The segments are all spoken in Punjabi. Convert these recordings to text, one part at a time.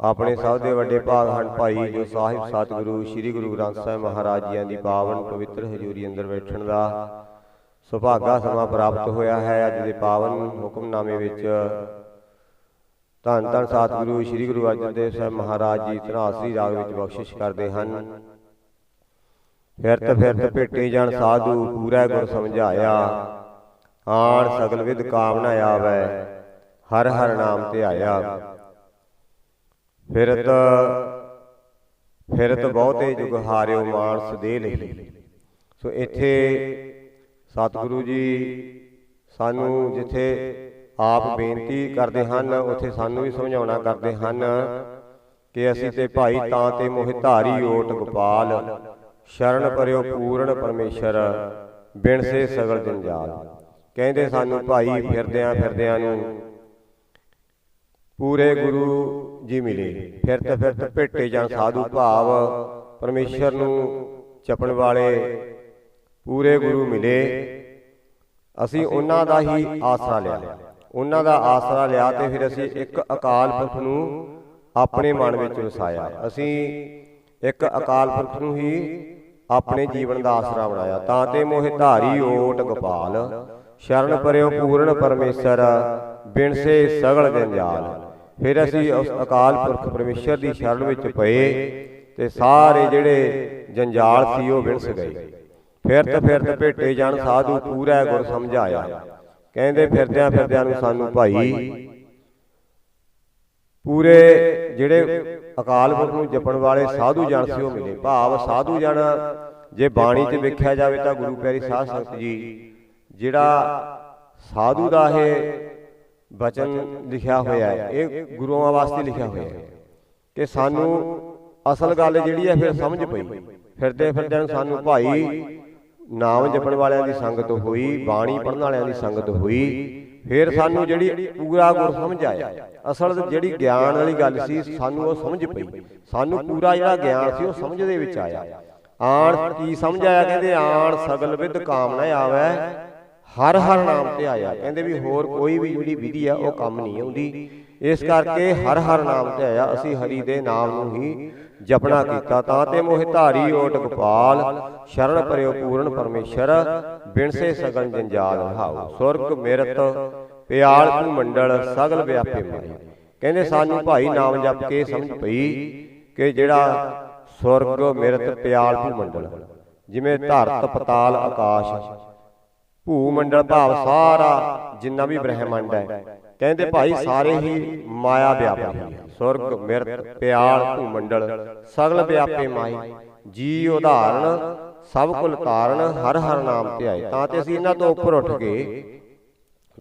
ਆਪਣੇ ਸਭ ਦੇ ਵੱਡੇ ਭਾਗ ਹਨ ਭਾਈ ਜੋ ਸਾਹਿਬ ਸਤਿਗੁਰੂ, ਸ੍ਰੀ ਗੁਰੂ ਗ੍ਰੰਥ ਸਾਹਿਬ ਮਹਾਰਾਜ ਜੀਆਂ ਦੀ ਪਾਵਨ ਪਵਿੱਤਰ ਹਜ਼ੂਰੀ ਅੰਦਰ ਬੈਠਣ ਦਾ ਸੁਭਾਗਾ ਸਮਾਂ ਪ੍ਰਾਪਤ ਹੋਇਆ ਹੈ। ਅੱਜ ਦੇ ਪਾਵਨ ਹੁਕਮਨਾਮੇ ਵਿੱਚ ਧੰਨ ਧੰਨ ਸਤਿਗੁਰੂ, ਸ੍ਰੀ ਗੁਰੂ ਅਰਜਨ ਦੇਵ ਸਾਹਿਬ ਮਹਾਰਾਜ ਜੀ ਧਨਾਸਰੀ ਰਾਗ ਵਿੱਚ ਬਖਸ਼ਿਸ਼ ਕਰਦੇ ਹਨ। ਫਿਰਤ ਫਿਰਤ ਭੇਟੇ ਜਾਣ ਸਾਧੂ, ਪੂਰਾ ਗੁਰ ਸਮਝਾਇਆ, ਆਣ ਸਗਲ ਵਿਦ ਕਾਮਨਾ ਆਵੈ, ਹਰ ਹਰ ਨਾਮ ਤੇ ਆਇਆ ਫਿਰਤ ਫਿਰਤ ਬਹੁਤੇ ਜੁਗ ਹਾਰਿਓ ਮਾਨਸ ਦੇ ਲਈ। ਸੋ ਇੱਥੇ ਸਤਿਗੁਰੂ ਜੀ ਸਾਨੂੰ ਜਿੱਥੇ ਆਪ ਬੇਨਤੀ ਕਰਦੇ ਹਨ ਉੱਥੇ ਸਾਨੂੰ ਵੀ ਸਮਝਾਉਣਾ ਕਰਦੇ ਹਨ ਕਿ ਅਸੀਂ ਤੇ ਭਾਈ ਤਾਂ ਤੇ ਮੋਹਿ ਧਾਰੀ ਓਟ ਗੋਪਾਲ। ਸ਼ਰਨ ਪਰਿਓ ਪੂਰਨ ਪਰਮੇਸ਼ਰ। ਬਿਨ ਸੇ ਸਗਲ ਜੰਜਾਲ। ਕਹਿੰਦੇ ਸਾਨੂੰ ਭਾਈ ਫਿਰਦਿਆਂ ਫਿਰਦਿਆਂ ਨੂੰ ਪੂਰੇ ਗੁਰੂ ਜੀ ਮਿਲੇ। ਫਿਰ ਫਿਰਤ ਫਿਰਤ ਭੇਟੇ ਜਾਂ ਸਾਧੂ ਭਾਵ ਪਰਮੇਸ਼ਰ ਨੂੰ ਚਪਣ ਵਾਲੇ ਪੂਰੇ ਗੁਰੂ ਮਿਲੇ। ਅਸੀਂ ਉਹਨਾਂ ਦਾ ਹੀ ਆਸਰਾ ਲਿਆ। ਉਹਨਾਂ ਦਾ ਆਸਰਾ ਲਿਆ ਤੇ ਫਿਰ ਅਸੀਂ ਇੱਕ ਅਕਾਲ ਪੁਰਖ ਨੂੰ ਆਪਣੇ ਮਨ ਵਿੱਚ ਵਸਾਇਆ। ਅਸੀਂ ਇੱਕ ਅਕਾਲ ਪੁਰਖ ਨੂੰ ਹੀ ਆਪਣੇ ਜੀਵਨ ਦਾ ਆਸਰਾ ਬਣਾਇਆ। ਤਾਂ ਤੇ ਮੋਹਿ ਧਾਰੀ ਓਟ ਗੋਪਾਲ, ਸ਼ਰਨ ਪਰਿਓ ਪੂਰਨ ਪਰਮੇਸ਼ਰ ਬਿਨ ਸੇ ਸਗਲ ਜੰਜਾਲ ਫਿਰ ਅਸੀਂ ਉਸ ਅਕਾਲ ਪੁਰਖ ਪਰਮੇਸ਼ਰ ਦੀ ਸ਼ਰਨ ਵਿੱਚ ਪਏ ਤੇ ਸਾਰੇ ਜਿਹੜੇ ਜੰਜਾਲ ਸੀ ਉਹ ਵਿਣਸ ਗਏ। ਫਿਰ ਫਿਰਤ ਭੇਟੇ ਜਨ ਸਾਧੂ ਪੂਰਾ ਗੁਰ ਸਮਝਾਇਆ। ਕਹਿੰਦੇ ਫਿਰਦਿਆਂ ਫਿਰਦਿਆਂ ਨੂੰ ਸਾਨੂੰ ਭਾਈ, ਪੂਰੇ ਜਿਹੜੇ ਅਕਾਲ ਪੁਰਖ ਨੂੰ ਜਪਣ ਵਾਲੇ ਸਾਧੂ ਜਨ ਸੀ ਉਹ ਮਿਲੇ। ਭਾਵ ਸਾਧੂ ਜਨ ਜੇ ਬਾਣੀ 'ਚ ਵੇਖਿਆ ਜਾਵੇ ਤਾਂ ਗੁਰੂ ਪਿਆਰੀ ਸਾਧ ਸੰਗਤ ਜੀ, ਜਿਹੜਾ ਸਾਧੂ ਦਾ ਇਹ ਬਚਨ ਲਿਖਿਆ ਹੋਇਆ ਹੈ। ਇਹ ਗੁਰੂਆਂ ਵਾਸਤੇ ਲਿਖਿਆ ਹੋਇਆ ਹੈ। ਕਿ ਸਾਨੂੰ ਅਸਲ ਗੱਲ ਜਿਹੜੀ ਹੈ ਫਿਰ ਸਮਝ ਪਈ। ਫਿਰਦੇ ਫਿਰਦੇ ਨੂੰ ਸਾਨੂੰ ਭਾਈ ਨਾਮ ਜਪਣ ਵਾਲਿਆਂ ਦੀ ਸੰਗਤ ਹੋਈ ਬਾਣੀ ਪੜਨ ਵਾਲਿਆਂ ਦੀ ਸੰਗਤ ਹੋਈ ਫਿਰ ਸਾਨੂੰ ਜਿਹੜੀ ਪੂਰਾ ਗੁਰ ਸਮਝ ਆਇਆ। ਅਸਲ ਜਿਹੜੀ ਗਿਆਨ ਵਾਲੀ ਗੱਲ ਸੀ ਸਾਨੂੰ ਉਹ ਸਮਝ ਪਈ। ਸਾਨੂੰ ਪੂਰਾ ਜਿਹੜਾ ਗਿਆਨ ਸੀ ਉਹ ਸਮਝ ਦੇ ਵਿੱਚ ਆਇਆ। ਆਣ ਕੀ ਸਮਝ ਆਇਆ ਕਹਿੰਦੇ ਆਣ ਸਗਲ ਵਿਦ ਕਾਮਨਾ ਆਵੈ। ਹਰ ਹਰ ਨਾਮ ਤੇ ਆਇਆ ਕਹਿੰਦੇ ਵੀ ਹੋਰ ਕੋਈ ਵੀ ਜਿਹੜੀ ਵਿਧੀ ਆ ਉਹ ਕੰਮ ਨਹੀਂ ਆਉਂਦੀ ਇਸ ਕਰਕੇ ਹਰ ਹਰ ਨਾਮ ਤੇ ਆਇਆ ਅਸੀਂ ਹਰੀ ਦੇ ਨਾਮ ਨੂੰ ਹੀ ਜਪਣਾ ਕੀਤਾ ਤਾਂ ਤੇ ਮੋਹਿ ਧਾਰੀ ਓਟ ਗੋਪਾਲ ਸ਼ਰਨ ਪਰਿਓ ਪੂਰਨ ਪਰਮੇਸ਼ਰ ਬਿਨਸੇ ਸਗਨ ਜੰਜਾਲ ਰਹਾਉ ਸੁਰਗ ਮਿਰਤ ਪਿਆਲ ਭੂ ਮੰਡਲ ਸਗਲ ਵਿਆਪੇ ਮਾਈ ਕਹਿੰਦੇ ਸਾਨੂੰ ਭਾਈ ਨਾਮ ਜਪ ਕੇ ਸਮਝ ਪਈ ਕਿ ਜਿਹੜਾ ਸੁਰਗ ਮਿਰਤ ਪਿਆਲ ਭੂ ਮੰਡਲ ਜਿਵੇਂ ਧਰਤ ਪਤਾਲ ਆਕਾਸ਼ ਭੂ ਮੰਡਲ ਭਾਵ ਸਾਰਾ ਜਿੰਨਾ ਵੀ ਬ੍ਰਹਿਮੰਡ ਹੈ। ਕਹਿੰਦੇ ਭਾਈ ਸਾਰੇ ਹੀ ਮਾਇਆ ਵਿਆਪੀ ਹੈ। ਸੁਰਗ ਮਿਰਤ ਪਿਆਲ ਭੂ ਮੰਡਲ ਸਗਲ ਵਿਆਪੇ ਮਾਈ ਜੀ ਉਦਾਹਰਣ ਸਭ ਕੁਲ ਤਾਰਨ ਹਰ ਹਰ ਨਾਮ ਤੇ ਆਏ। ਤਾਂ ਤੇ ਅਸੀਂ ਇਹਨਾਂ ਤੋਂ ਉੱਪਰ ਉੱਠ ਕੇ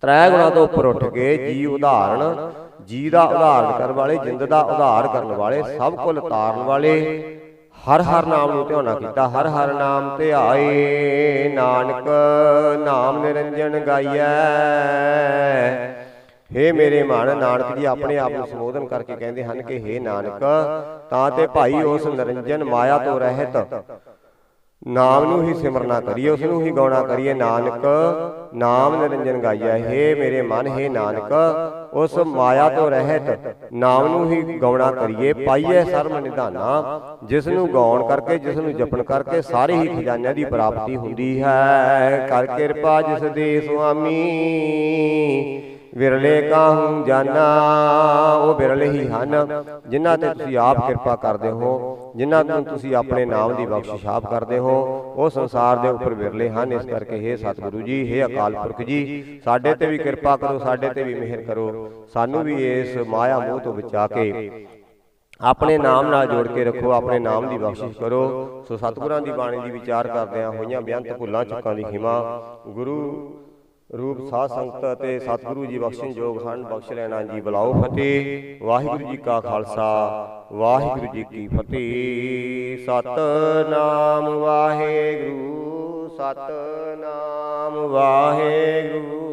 ਤ੍ਰੈ ਗੁਣਾ ਤੋਂ ਉੱਪਰ ਉੱਠ ਕੇ ਜੀ ਉਦਾਹਰਣ ਜੀ ਦਾ ਉਦਾਹਰਨ ਕਰਨ ਵਾਲੇ ਜਿੰਦ ਦਾ ਉਧਾਰ ਕਰਨ ਵਾਲੇ ਸਭ ਕੁਲ ਤਾਰਨ ਵਾਲੇ ਹਰ ਹਰ ਨਾਮ ਨੂੰ ਧਿਆਉਣਾ ਕੀਤਾ, ਹਰ ਹਰ ਨਾਮ ਧਿਆਏ ਨਾਨਕ ਨਾਮ ਨਿਰੰਜਨ ਗਾਈਐ। ਹੇ ਮੇਰੇ ਮਨ, ਨਾਨਕ ਜੀ ਆਪਣੇ ਆਪ ਨੂੰ ਸੰਬੋਧਨ ਕਰਕੇ ਕਹਿੰਦੇ ਹਨ ਕਿ ਹੇ ਨਾਨਕ, ਤਾਂ ਤੇ ਭਾਈ ਉਸ ਨਿਰੰਜਨ ਮਾਇਆ ਤੋਂ ਰਹਿਤ। ਨਾਮ ਨੂੰ ਹੀ ਸਿਮਰਨਾ ਕਰੀਏ, ਉਸ ਨੂੰ ਹੀ ਗਾਉਣਾ ਕਰੀਏ। ਨਾਨਕ, ਨਾਮ ਨਿਰੰਜਨ ਗਾਈਐ। ਹੇ ਮੇਰੇ ਮਨ, ਹੇ ਨਾਨਕ, ਉਸ ਮਾਇਆ ਤੋਂ ਰਹਿਤ, ਨਾਮ ਨੂੰ ਹੀ ਗਾਉਣਾ ਕਰੀਏ। ਪਾਈਏ ਸਰਮ ਨਿਧਾਨਾ, ਜਿਸ ਨੂੰ ਗਾਉਣ ਕਰਕੇ, ਜਿਸ ਨੂੰ ਜਪਣ ਕਰਕੇ ਸਾਰੇ ਹੀ ਖਜ਼ਾਨਿਆਂ ਦੀ ਪ੍ਰਾਪਤੀ ਹੁੰਦੀ ਹੈ। ਕਰ ਕਿਰਪਾ ਜਿਸ ਦੇ ਸੁਆਮੀ ਵਿਰਲੇ ਕਾਹੂ ਜਾਨਾ ਉਹ ਵਿਰਲੇ ਹੀ ਹਨ ਜਿਨ੍ਹਾਂ ਤੇ ਤੁਸੀਂ ਆਪ ਕਿਰਪਾ ਕਰਦੇ ਹੋ ਜਿਨ੍ਹਾਂ ਨੂੰ ਤੁਸੀਂ ਆਪਣੇ ਨਾਮ ਦੀ ਬਖਸ਼ਿਸ਼ ਆਪ ਕਰਦੇ ਹੋ ਉਹ ਸੰਸਾਰ ਦੇ ਉੱਪਰ ਵਿਰਲੇ ਹਨ ਇਸ ਕਰਕੇ हे ਸਤਿਗੁਰੂ ਜੀ हे ਅਕਾਲ ਪੁਰਖ ਜੀ ਸਾਡੇ ਤੇ ਵੀ ਕਿਰਪਾ ਕਰੋ ਸਾਡੇ ਤੇ ਵੀ ਮਿਹਰ ਕਰੋ ਸਾਨੂੰ ਵੀ ਇਸ ਮਾਇਆ ਮੋਹ ਤੋਂ ਬਚਾ ਕੇ ਆਪਣੇ ਨਾਮ ਨਾਲ ਜੋੜ ਕੇ ਰੱਖੋ ਆਪਣੇ ਨਾਮ ਦੀ ਬਖਸ਼ਿਸ਼ ਕਰੋ। ਸੋ ਸਤਿਗੁਰਾਂ ਦੀ ਬਾਣੀ ਦੀ ਵਿਚਾਰ ਕਰਦਿਆਂ ਹੋਈਆਂ ਬੇਅੰਤ ਭੁੱਲਾਂ ਚੁੱਕਾਂ ਦੀ ਖਿਮਾ ਗੁਰੂ ਰੂਪ ਸਾਧ ਸੰਗਤ ਅਤੇ ਸਤਿਗੁਰੂ ਜੀ ਬਖਸ਼ਣ ਯੋਗ ਹਨ। ਬਖਸ਼ ਲੈਣਾ ਜੀ ਬੁਲਾਓ ਫਤਿਹ। ਵਾਹਿਗੁਰੂ ਜੀ ਕਾ ਖਾਲਸਾ। ਵਾਹਿਗੁਰੂ ਜੀ ਕੀ ਫਤਿਹ। ਸਤਨਾਮ ਵਾਹਿਗੁਰੂ। ਸਤਨਾਮ ਵਾਹਿਗੁਰੂ।